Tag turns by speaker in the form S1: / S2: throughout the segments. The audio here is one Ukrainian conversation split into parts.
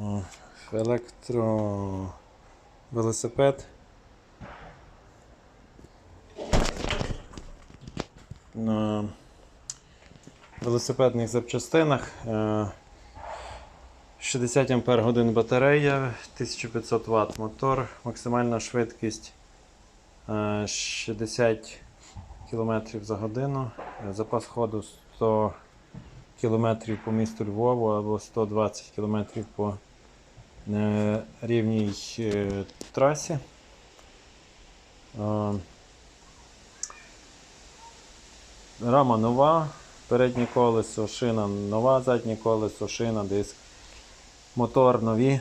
S1: О, Електровелосипед. На велосипедних запчастинах. е, 60 Ампер годин батарея, 1500 Вт мотор, максимальна швидкість е, 60 км за годину, е, запас ходу 100 км по місту Львову або 120 км по е, рівній е, трасі. Е, Рама нова, переднє колесо, шина нова, заднє колесо, шина, диск, мотор нові.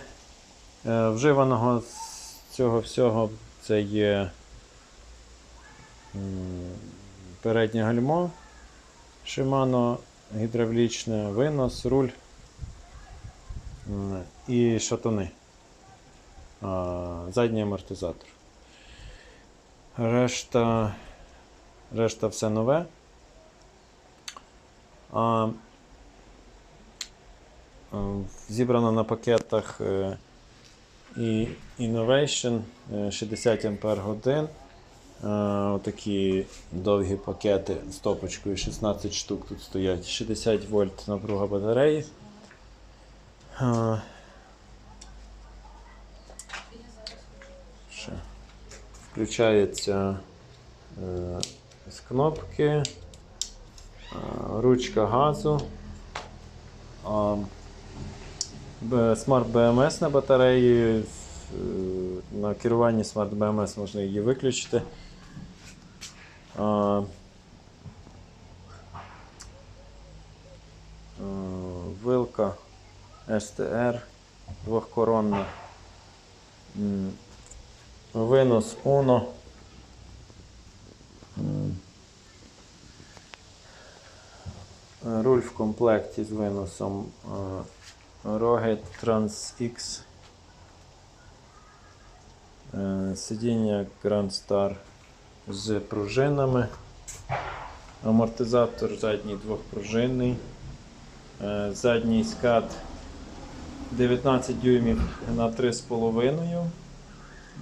S1: Вживаного з цього всього це є переднє гальмо, Shimano гідравлічне, винос, руль і шатуни. Задній амортизатор. Решта, решта все нове. А, е, Зібрано на пакетах е, і Innovation е, 60 Ампер годин. Е, Отакі довгі пакети з топочкою 16 штук тут стоять. 60 вольт напруга батареї. Е, Ще. Включається е, з кнопки, ручка газу. Смарт BMS на батареї. На керуванні Smart BMS можна її виключити. Е, Вилка STR двохкоронна. Винос Uno. Руль в комплекті з виносом е, Roget Trans. Е, Сидіння Grand Star з пружинами. Амортизатор задній двохпружинний. Е, Задній скат 19 дюймів на 3,5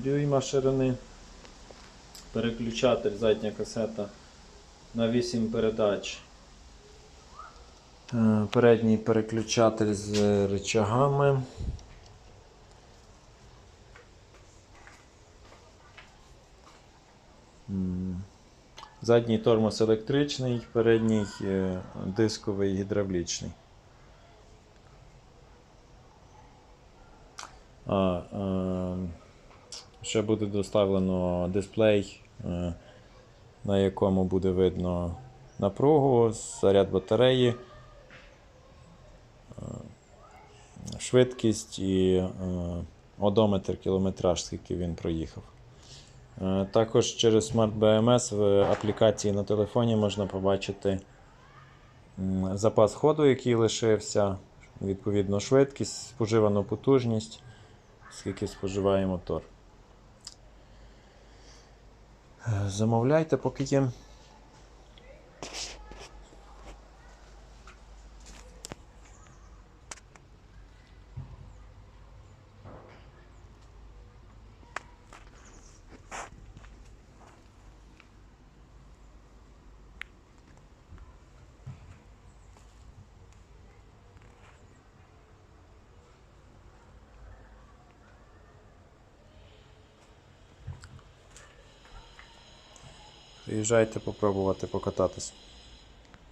S1: дюйма ширини. Переключатель задня касета на 8 передач. Е, Передній переключатель з рычагами. Задній тормоз електричний, передній е, дисковий гідравлічний. А, е, ще буде доставлено дисплей, е, на якому буде видно напругу, заряд батареї, швидкість і одометр кілометраж, скільки він проїхав. Е, Також через Smart BMS в аплікації на телефоні можна побачити запас ходу, який лишився, відповідно швидкість, споживану потужність, скільки споживає мотор. Е, Замовляйте, поки є. Приїжджайте попробувати покататись.